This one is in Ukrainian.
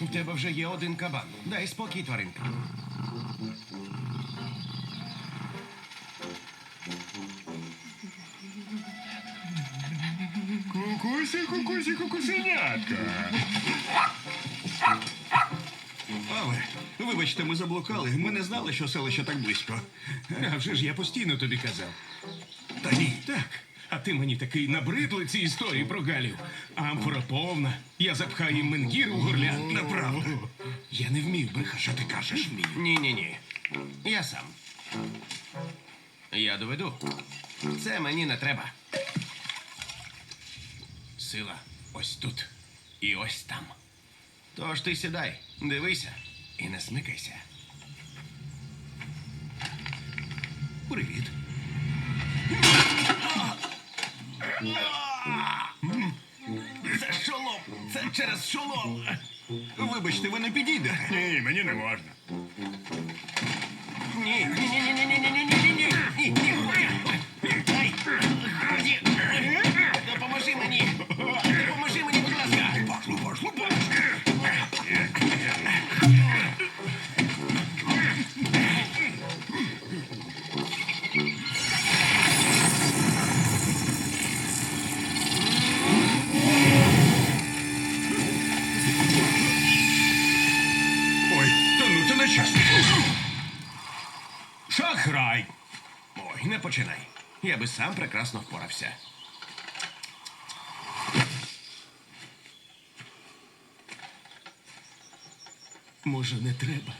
У тебе вже є один кабан. Дай спокій, тваринка. Кукусі, кукусі, кукусенятка. Але, вибачте, ми заблукали. Ми не знали, що селище так близько. А вже ж я постійно тобі казав. Та ні. Так. А ти мені такий набридли ці історії про Галів. Амфора повна. Я запхаю їм менгір у горлянки. Неправда. Я не вмію брехати. Що ти кажеш? Вмію. Ні, ні, ні. Я сам. Я доведу. Це мені не треба. Сила ось тут і ось там. Тож ти сідай, дивися і не смикайся. Це шолом! Це через шолом! Вибачте, ви не підійдете. Ні, мені не можна. Ні, ні, ні, ні, ні, та це не чесно. Шахрай. Ой, не починай. Я би сам прекрасно впорався. Може, не треба?